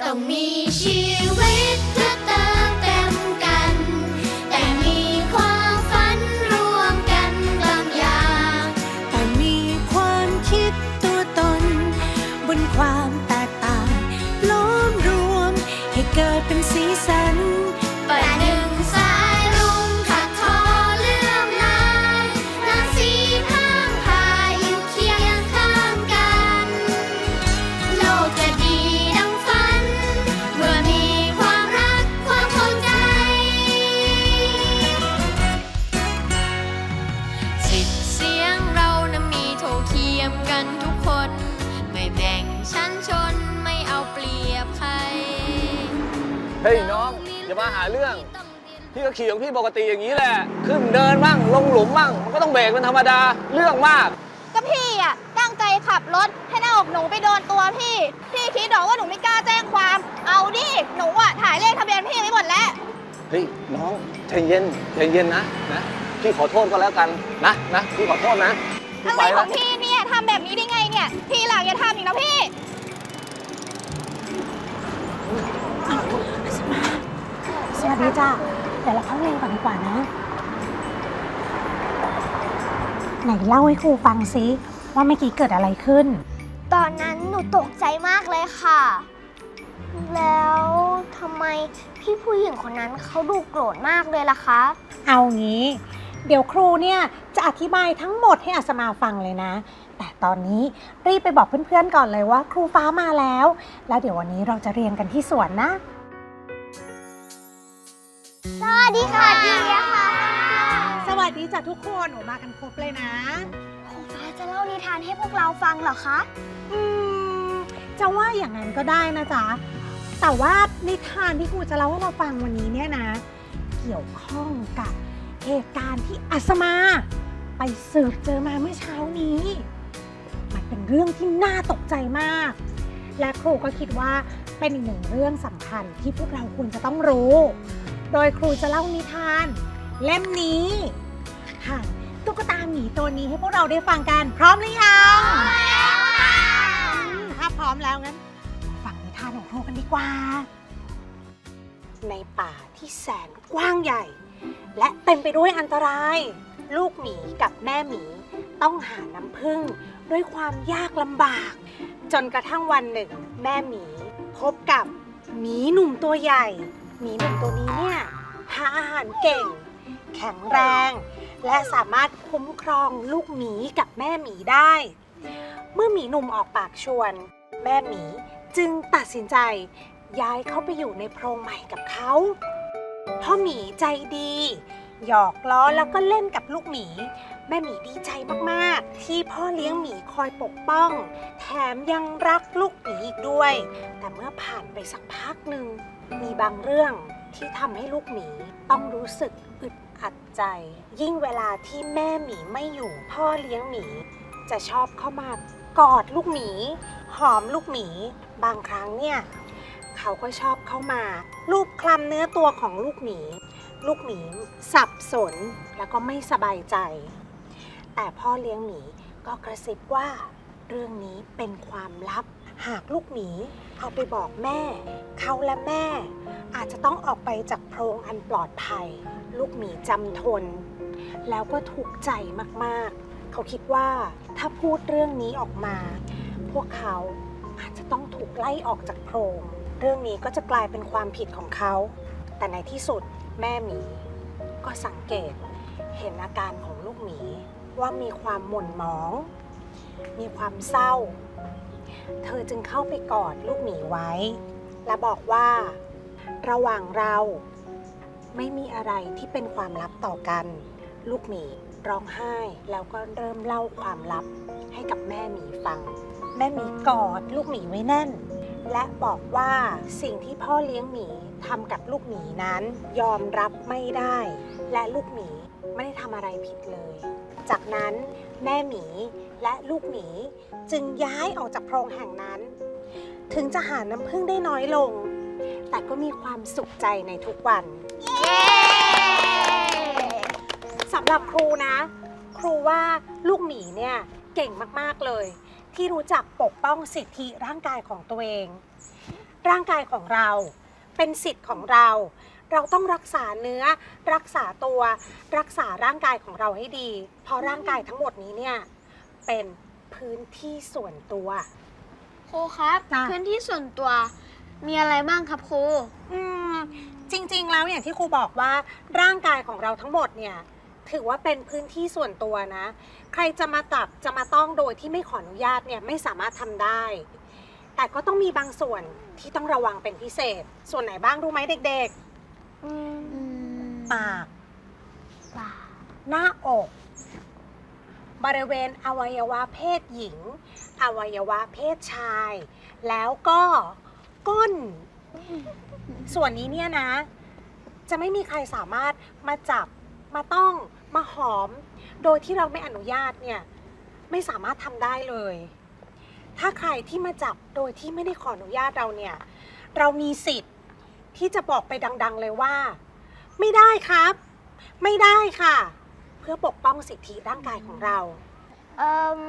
ต้อง เรื่อง พี่ก็ขี่ของพี่ปกติอย่างนี้แหละ ขึ้นเนินบ้างลงหลุมบ้างมันก็ต้องเบรกเป็นธรรมดาเรื่องมาก ก็พี่อะตั้งใจขับรถให้หน้าอกหนูไปโดนตัวพี่ พี่คิดเหรอว่าหนูไม่กล้าแจ้งความ เอาดิหนูอะถ่ายเลขทะเบียนพี่ไว้หมดแล้วเฮ้ยน้องใจเย็นใจเย็นนะนะพี่ขอโทษก็แล้วกันนะนะพี่ขอโทษนะพี่อะไรไปขแล้อวงพี่เนี่ยทำแบบนี้ได้ไงเนี่ยพี่หลังอย่าทำอีกนะพี่ สวัสดีจ้าเดี๋ยวเราเข้าเรียนก่อนดีกว่านะ ไหนเล่าให้ครูฟังซิว่าเมื่อกี้เกิดอะไรขึ้น ตอนนั้นหนูตกใจมากเลยค่ะ แล้วทำไมพี่ผู้หญิงคนนั้นเขาดูโกรธมากเลยล่ะคะ เอางี้ เดี๋ยวครูเนี่ยจะอธิบายทั้งหมดให้อาสมาฟังเลยนะ แต่ตอนนี้รีบไปบอกเพื่อนๆก่อนเลยว่า ครูฟ้ามาแล้ว แล้วเดี๋ยววันนี้เราจะเรียนกันที่สวนนะ สวัสดีค่ะดีค่ะ สวัสดีจ้ะทุกคนหนูมากันครบเลยนะครูฟ้าจะเล่านิทานให้พวกเราฟังเหรอคะ อืมจะว่าอย่างนั้นก็ได้นะจ๊ะ แต่ว่านิทานที่ครูจะเล่าให้เราฟังวันนี้เนี่ยนะ เกี่ยวข้องกับเหตุการณ์ที่อาสมา ไปสืบเจอมาเมื่อเช้านี้ มันเป็นเรื่องที่น่าตกใจมาก และครูก็คิดว่าเป็นอีกหนึ่งเรื่องสำคัญที่พวกเราควรจะต้องรู้ โดยครูจะเล่านิทาน เล่มนี้ผ่านตุ๊กตาหมีตัวนี้ให้พวกเราได้ฟังกัน พร้อมหรือยังอืมถ้าพร้อมแล้วงั้น ฟังนิทานของครูกันดีกว่า ในป่าที่แสนกว้างใหญ่ และเต็มไปด้วยอันตราย ลูกหมีกับแม่หมีต้องหาน้ำผึ้งด้วยความยากลำบาก จนกระทั่งวันหนึ่ง แม่หมี พบกับหมีหนุ่มตัวใหญ่ หมีหนุ่มตัวนี้เนี่ยหาอาหารเก่ง แข็งแรง และสามารถคุ้มครองลูกหมีกับแม่หมีได้ เมื่อหมีหนุ่มออกปากชวน แม่หมีจึงตัดสินใจ ย้ายเข้าไปอยู่ในโพรงใหม่กับเขาพ่อหมีใจดี หยอกล้อแล้วก็เล่นกับลูกหมี ม่หมีดีใจมากๆ ที่พ่อเลี้ยงหมีคอยปกป้อง แถมยังรักลูกหมีอีกด้วย แต่เมื่อผ่านไปสักพักหนึ่ง มีบางเรื่องที่ทำให้ลูกหมีต้องรู้สึกอึดอัดใจ ยิ่งเวลาที่แม่หมีไม่อยู่ พ่อเลี้ยงหมี จะชอบเข้ามากอดลูกหมี หอมลูกหมี บางครั้งเนี่ย เขาก็ชอบเข้ามาลูบคลำเนื้อตัวของลูกหมี ลูกหมีสับสนแล้วก็ไม่สบายใจ แต่พ่อเลี้ยงหมีก็กระซิบว่า เรื่องนี้เป็นความลับ หากลูกหมีเอาไปบอกแม่ เขาและแม่ อาจจะต้องออกไปจากโพรงอันปลอดภัย ลูกหมีจำทน แล้วก็ทุกใจมากๆ เขาคิดว่าถ้าพูดเรื่องนี้ออกมา พวกเขาอาจจะต้องถูกไล่ออกจากโพรง เรื่องนี้ก็จะกลายเป็นความผิดของเขา แต่ในที่สุดแม่หมี ก็สังเกตเห็นอาการของลูกหมี ว่ามีความหม่นหมอง มีความเศร้า เธอจึงเข้าไปกอดลูกหมีไว้ และบอกว่า ระหว่างเราไม่มีอะไรที่เป็นความลับต่อกัน ลูกหมีร้องไห้แล้วก็เริ่มเล่าความลับให้กับแม่หมีฟัง แม่หมีกอดลูกหมีไว้แน่น และบอกว่าสิ่งที่พ่อเลี้ยงหมีทำกับลูกหมีนั้น ยอมรับไม่ได้ และลูกหมีไม่ได้ทำอะไรผิดเลย จากนั้นแม่หมีและลูกหมีจึงย้ายออกจากโพรงแห่งนั้น ถึงจะหาน้ำพึ่งได้น้อยลง แต่ก็มีความสุขใจในทุกวันสำหรับครูนะ ครูว่าลูกหมีเนี่ยเก่งมากๆเลย ที่รู้จักปกป้องสิทธิร่างกายของตัวเอง ร่างกายของเราเป็นสิทธิ์ของเรา เราต้องรักษาเนื้อ รักษาตัว รักษาร่างกายของเราให้ดี เพราะร่างกายทั้งหมดนี้เนี่ยเป็นพื้นที่ส่วนตัว ครูครับ จ้ะ พื้นที่ส่วนตัวมีอะไรบ้างครับครู อืมจริงๆ แล้วอย่างที่ครูบอกว่าร่างกายของเราทั้งหมดเนี่ยถือว่าเป็นพื้นที่ส่วนตัวนะ ใครจะมาจับจะมาต้องโดยที่ไม่ขออนุญาตเนี่ยไม่สามารถทำได้ แต่ก็ต้องมีบางส่วนที่ต้องระวังเป็นพิเศษ ส่วนไหนบ้างรู้ไหมเด็ก ๆปาก หน้าอก บริเวณอวัยวะเพศหญิง อวัยวะเพศชาย แล้วก็ก้น ส่วนนี้เนี่ยนะ จะไม่มีใครสามารถมาจับ มาต้องมาหอม โดยที่เราไม่อนุญาตเนี่ย ไม่สามารถทำได้เลย ถ้าใครที่มาจับโดยที่ไม่ได้ขออนุญาตเราเนี่ย เรามีสิทธิ์ ที่จะบอกไปดัง ๆ เลยว่า ไม่ได้ครับ ไม่ได้ค่ะ เพื่อปกป้องสิทธิร่างกายของเรา เอ่ม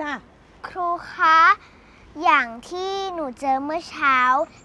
จ้าครูคะ อย่างที่หนูเจอเมื่อเช้า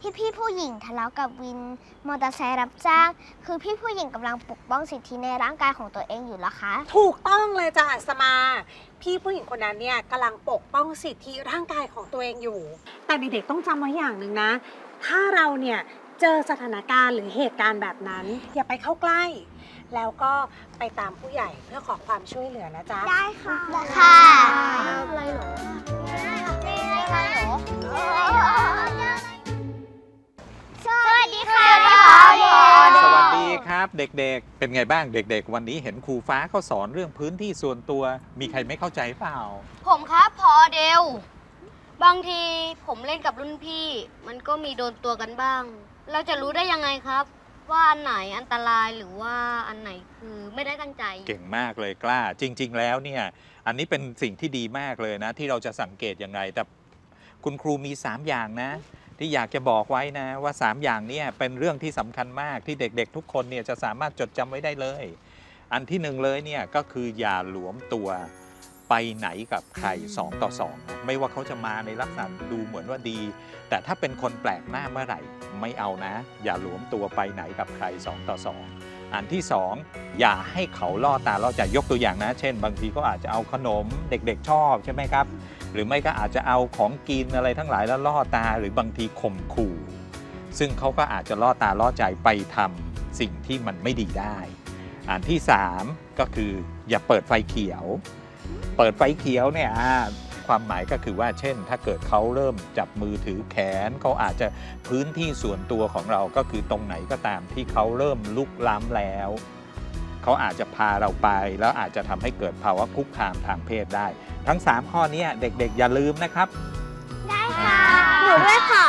ที่พี่ผู้หญิงทะเลาะกับวินมอเตอร์ไซค์รับจ้าง คือพี่ผู้หญิงกำลังปกป้องสิทธิในร่างกายของตัวเองอยู่เหรอคะ ถูกต้องเลยจ้ะอัศมา พี่ผู้หญิงคนนั้นเนี่ยกำลังปกป้องสิทธิร่างกายของตัวเองอยู่ แต่เด็กๆต้องจำไว้อย่างหนึ่งนะ ถ้าเราเนี่ย เจอสถานการณ์หรือเหตุการณ์แบบนั้น อย่าไปเข้าใกล้ แล้วก็ไปตามผู้ใหญ่เพื่อขอความช่วยเหลือนะจ๊ะ ได้ค่ะค่ะอะไรเหรออะไรเหรอสวัสดีค่ะสวัสดีครับเด็กๆ เป็นไงบ้างเด็ก ๆ วันนี้เห็นครูฟ้าเขาสอนเรื่องพื้นที่ส่วนตัว มีใครไม่เข้าใจเปล่า ผมครับพอเดลบางทีผมเล่นกับรุ่นพี่ มันก็มีโดนตัวกันบ้าง เราจะรู้ได้ยังไงครับ ว่าอันไหนอันตรายหรือว่าอันไหนคือไม่ได้ตั้งใจ เก่งมากเลยกล้า จริง ๆ แล้วเนี่ย อันนี้เป็นสิ่งที่ดีมากเลยนะ ที่เราจะสังเกตยังไง แต่คุณครูมี 3 อย่างนะ ที่อยากจะบอกไว้นะ ว่า 3 อย่างเนี้เป็นเรื่องที่สำคัญมากที่เด็กๆ ทุกคนเนี่ยจะสามารถจดจำไว้ได้เลย อันที่หนึ่งเลยเนี่ยก็คืออย่าหลวมตัวไปไหนกับใคร 2 ต่อ 2 ไม่ว่าเขาจะมาในลักษณะดูเหมือนว่าดี แต่ถ้าเป็นคนแปลกหน้าเมื่อไหร่ ไม่เอานะ อย่าหลวมตัวไปไหนกับใคร 2 ต่อ 2 อันที่ 2 อย่าให้เขาล่อตาล่อใจยกตัวอย่างนะ เช่น บางทีก็อาจจะเอาขนมเด็กๆชอบใช่ไหมครับ หรือไม่ก็อาจจะเอาของกินอะไรทั้งหลายแล้วล่อตาหรือบางทีข่มขู่ ซึ่งเขาก็อาจจะล่อตาล่อใจไปทำสิ่งที่มันไม่ดีได้ อันที่ 3 ก็คืออย่าเปิดไฟเขียว เปิดไฟเขียวเนี่ย ความหมายก็คือว่าเช่น ถ้าเกิดเขาเริ่มจับมือถือแขนเขาอาจจะพื้นที่ส่วนตัวของเราก็คือตรงไหนก็ตามที่เขาเริ่มลุกล้ำแล้วเขาอาจจะพาเราไป แล้วอาจจะทำให้เกิดภาวะคุกคามทางเพศได้ ทั้ง 3 ข้อเนี้เด็กๆ อย่าลืมนะครับ ได้ค่ะหนูด้วยค่ะ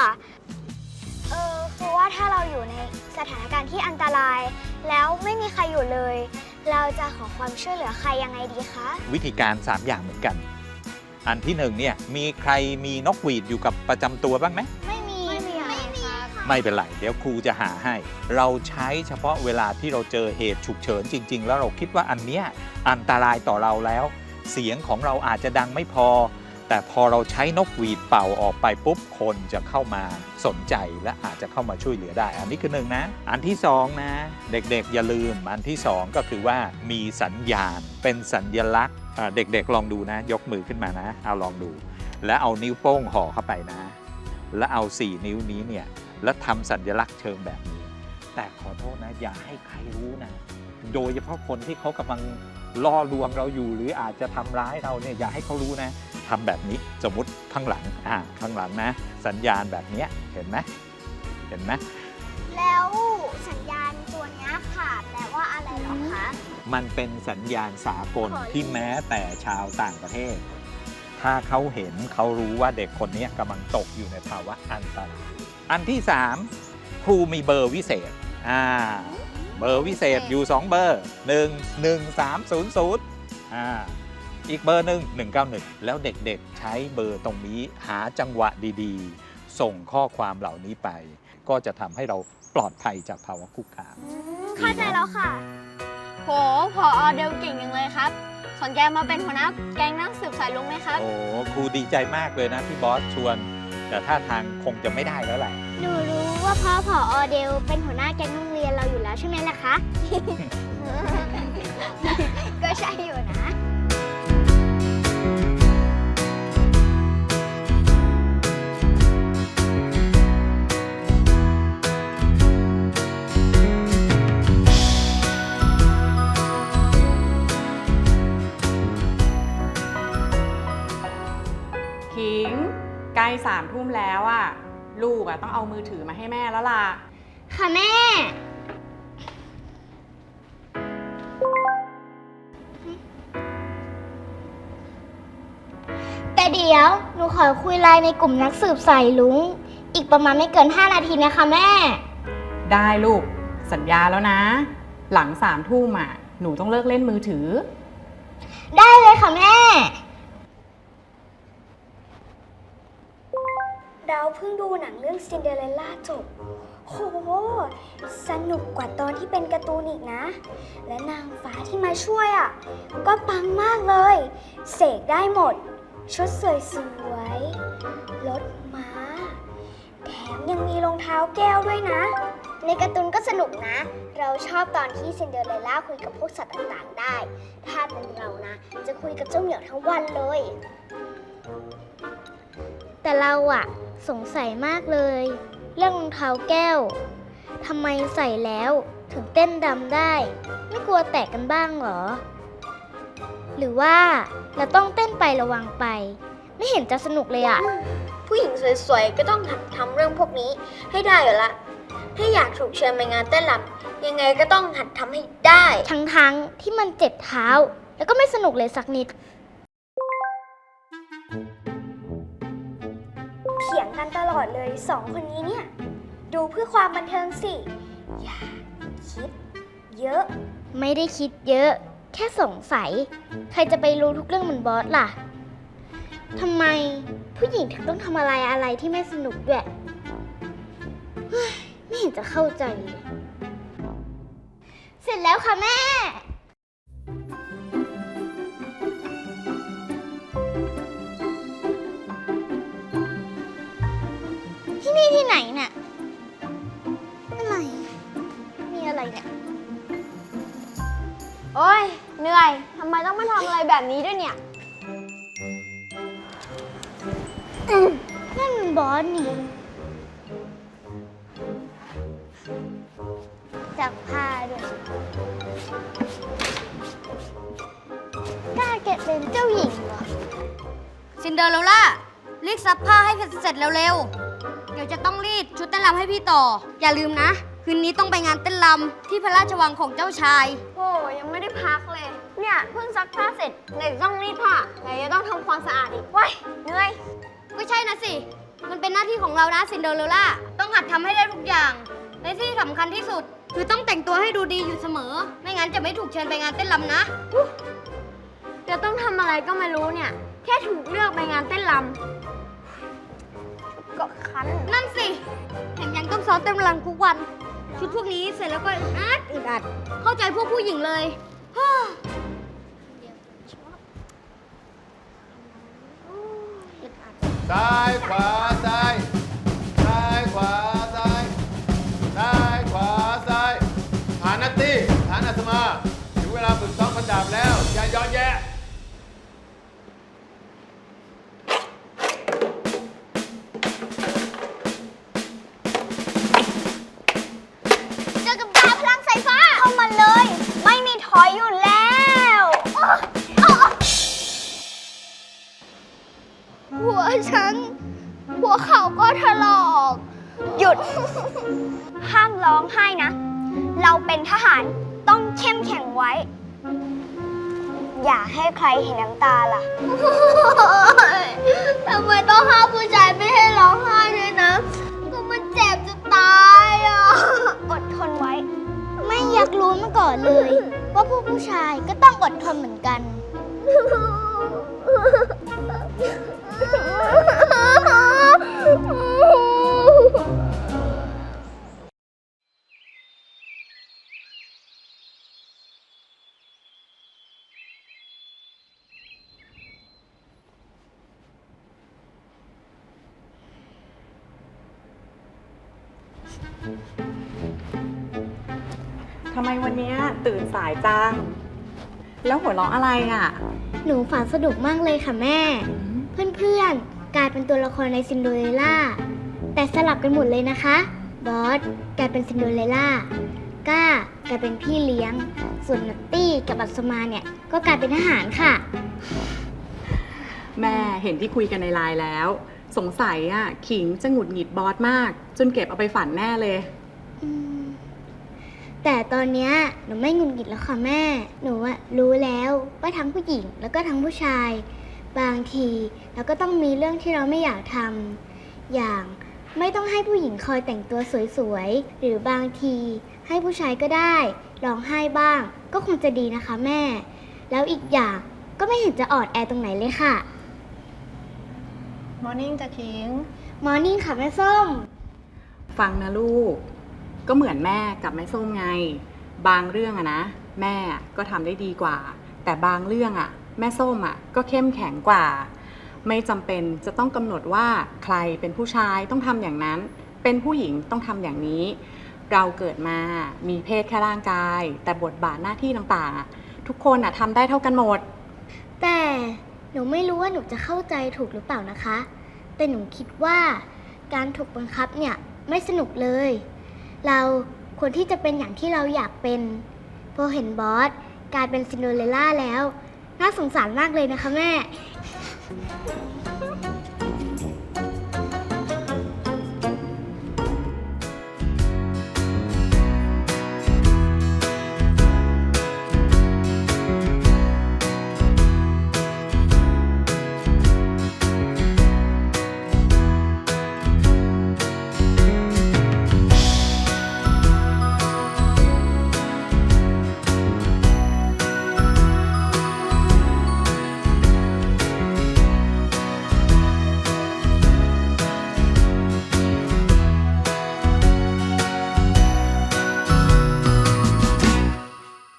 เออคือว่าถ้าเราอยู่ในสถานการณ์ที่อันตราย แล้วไม่มีใครอยู่เลย เราจะขอความช่วยเหลือใครยังไงดีคะวิธีการ 3 อย่างเหมือนกัน อันที่หนึ่งเนี่ยมีใครมีนกหวีดอยู่กับประจำตัวบ้างไหม ไม่มีไม่มีไม่มีค่ะไม่เป็นไร เดี๋ยวครูจะหาให้ เราใช้เฉพาะเวลาที่เราเจอเหตุฉุกเฉินจริง ๆ แล้วเราคิดว่าอันเนี้ยอันตรายต่อเราแล้ว เสียงของเราอาจจะดังไม่พอ แต่พอเราใช้นกหวีดเป่าออกไปปุ๊บคนจะเข้ามาสนใจและอาจจะเข้ามาช่วยเหลือได้ อันนี้คือหนึ่งนะ อันที่สองนะ เด็กๆอย่าลืม อันที่สองก็คือว่ามีสัญญาณเป็นสัญลักษณ์อ่า เด็กๆลองดูนะ ยกมือขึ้นมานะเอาลองดู แล้วเอานิ้วโป้งห่อเข้าไปนะ แล้วเอา 4 นิ้วนี้เนี่ยแล้วทำสัญลักษณ์เชิงแบบนี้ แต่ขอโทษนะอย่าให้ใครรู้นะ โดยเฉพาะคนที่เขากำลังล่อลวงเราอยู่ หรืออาจจะทำร้ายเราเนี่ยอย่าให้เขารู้นะทำแบบนี้สมมติข้างหลังอ่าข้างหลังนะ สัญญาณแบบนี้เห็นไหมเห็นไหมแล้วสัญญาณตัวนี้ยค่ะแปลว่าอะไร เหรอคะ มันเป็นสัญญาณสากลที่แม้แต่ชาวต่างประเทศ ถ้าเขาเห็นเขารู้ว่าเด็กคนนี้กำลังตกอยู่ในภาวะอันตราย อันที่ 3 ครูมีเบอร์วิเศษอ่าเบอร์วิเศษอยู่ 2 เบอร์ 1 1 3 0 0อ่าอีกเบอร์หนึ่ง191 แล้วเด็กๆ ใช้เบอร์ตรงนี้หาจังหวะดีๆ ส่งข้อความเหล่านี้ไป ก็จะทำให้เราปลอดภัยจากภาวะคุกคาม เข้าใจแล้วค่ะ โหพอเดลเก่งยังเลยครับ สนใจมาเป็นหัวหน้าแก๊งนักสืบสายลุงไหมครับ โอ้ครูดีใจมากเลยนะที่บอสชวน แต่ท่าทางคงจะไม่ได้แล้วแหละ หนูรู้ว่าพ่อผออเดลเป็นหัวหน้าแก๊งโรงเรียนเราอยู่แล้วใช่ไหมล่ะคะ ก็ใช่อยู่นะ สามทุ่มแล้วอะลูกอะต้องเอามือถือมาให้แม่แล้วล่ะ ค่ะแม่ แต่เดี๋ยว หนูขอคุยไลน์ในกลุ่มนักสืบสายลุง อีกประมาณไม่เกิน 5 นาทีนะคะแม่ ได้ลูก สัญญาแล้วนะ หลังสามทุ่มอะหนูต้องเลิกเล่นมือถือ ได้เลยค่ะแม่ เราเพิ่งดูหนังเรื่องซินเดอเรลล่าจบ โห สนุกกว่าตอนที่เป็นการ์ตูนอีกนะ และนางฟ้าที่มาช่วยอะ ก็ปังมากเลย เสกได้หมด ชุดสวยสวยรถม้า แถมยังมีรองเท้าแก้วด้วยนะ ในการ์ตูนก็สนุกนะ เราชอบตอนที่ซินเดอเรลล่าคุยกับพวกสัตว์ต่างๆ ได้ ถ้าเป็นเรานะ จะคุยกับเจ้าเหมียวทั้งวันเลย แต่เราอะ สงสัยมากเลย เรื่องรองเท้าแก้วทำไมใส่แล้วถึงเต้นดำได้ ไม่กลัวแตกกันบ้างเหรอ หรือว่าเราต้องเต้นไประวังไป ไม่เห็นจะสนุกเลยอะผู้หญิงสวยๆ ก็ต้องหัดทำเรื่องพวกนี้ให้ได้อยู่ละถ้าอยากถูกเชิญไปงานเต้นรำยังไงก็ต้องหัดทำให้ได้ ทั้งๆที่มันเจ็บเท้า แล้วก็ไม่สนุกเลยสักนิดเถียง กันตลอดเลยสองคนนี้เนี่ย ดูเพื่อความบันเทิงสิ อย่าคิดเยอะ ไม่ได้คิดเยอะ แค่สงสัย ใครจะไปรู้ทุกเรื่องเหมือนบอสล่ะทำไมผู้หญิงถึงต้องทำอะไรอะไรที่ไม่สนุกด้วยไม่เห็นจะเข้าใจเลย เสร็จแล้วค่ะแม่ นี่ที่ไหนเนี่ยอะไร มีอะไรเนี่ย โอ้ยเหนื่อยทำไมต้องมาทำอะไรแบบนี้ด้วยเนี่ยนั่นมันบอสนี่จักผ้าด้วยกล้าแกะเป็นเจ้าหญิงเหรอ ซินเดอเรลล่ารีบซักผ้าให้เสร็จเร็วๆ เดี๋ยวจะต้องรีดชุดเต้นรำให้พี่ต่อ อย่าลืมนะ คืนนี้ต้องไปงานเต้นรำที่พระราชวังของเจ้าชาย โอ้ยังไม่ได้พักเลย เนี่ยเพิ่งซักผ้าเสร็จไหนจะต้องรีดผ้าไหนจะต้องทำความสะอาดอีกว้ายเหนื่อยก็ใช่นะสิ มันเป็นหน้าที่ของเรานะซินเดอเรลล่าต้องหัดทำให้ได้ทุกอย่าง และที่สำคัญที่สุด คือต้องแต่งตัวให้ดูดีอยู่เสมอ ไม่งั้นจะไม่ถูกเชิญไปงานเต้นรำนะจะต้องทำอะไรก็ไม่รู้เนี่ย แค่ถูกเลือกไปงานเต้นรำ ก็คัน นั่นสิ แถมยังต้องซ้อมเต้นรำทุกวัน ชุดพวกนี้เสร็จแล้วก็อึดอัดอึดอัด เข้าใจพวกผู้หญิงเลยฮ่าซ้ายขวา ทหารต้องเข้มแข็งไว้ อย่าให้ใครเห็นน้ำตาล่ะ ทำไมต้องห้ามผู้ชายไม่ให้ร้องไห้ด้วยนะ ก็มันเจ็บจะตายอะ อดทนไว้ ไม่อยากรู้มาก่อนเลย ว่าผู้ผู้ชายก็ต้องอดทนเหมือนกัน จัง แล้วหัวเราะอะไรอะ หนูฝันสนุกมากเลยค่ะแม่ เพื่อนๆ กลายเป็นตัวละครในซินโดเรลล่า แต่สลับกันหมดเลยนะคะ บอสกลายเป็นซินโดเรลล่า ก้ากลายเป็นพี่เลี้ยง ส่วนนัตตี้กับอัศมาเนี่ย ก็กลายเป็นทหารค่ะ แม่เห็นที่คุยกันในไลน์แล้ว สงสัยอะ ขิงจะหงุดหงิดบอสมาก จนเก็บเอาไปฝันแน่เลยอืม แต่ตอนเนี้ยหนูไม่หงุดหงิดแล้วค่ะแม่ หนูอะรู้แล้วว่าทั้งผู้หญิงแล้วก็ทั้งผู้ชาย บางทีเราก็ต้องมีเรื่องที่เราไม่อยากทำอย่างไม่ต้องให้ผู้หญิงคอยแต่งตัวสวยๆ หรือบางทีให้ผู้ชายก็ได้ร้องไห้บ้าง ก็คงจะดีนะคะแม่ แล้วอีกอย่างก็ไม่เห็นจะออดแอร์ตรงไหนเลยค่ะ มอร์นิ่งจะคิง มอร์นิ่งค่ะแม่ส้ม ฟังนะลูก ก็เหมือนแม่กับแม่ส้มไง บางเรื่องอะนะ แม่ก็ทำได้ดีกว่า แต่บางเรื่องอะแม่ส้มอะก็เข้มแข็งกว่า ไม่จำเป็นจะต้องกำหนดว่าใครเป็นผู้ชายต้องทำอย่างนั้น เป็นผู้หญิงต้องทำอย่างนี้ เราเกิดมามีเพศแค่ร่างกาย แต่บทบาทหน้าที่ต่างๆอะทุกคนอะทำได้เท่ากันหมด แต่หนูไม่รู้ว่าหนูจะเข้าใจถูกหรือเปล่านะคะ แต่หนูคิดว่าการถูกบังคับเนี่ยไม่สนุกเลย เราควรที่จะเป็นอย่างที่เราอยากเป็น พอเห็นบอสกลายเป็นซินโดเรลล่าแล้ว น่าสงสารมากเลยนะคะแม่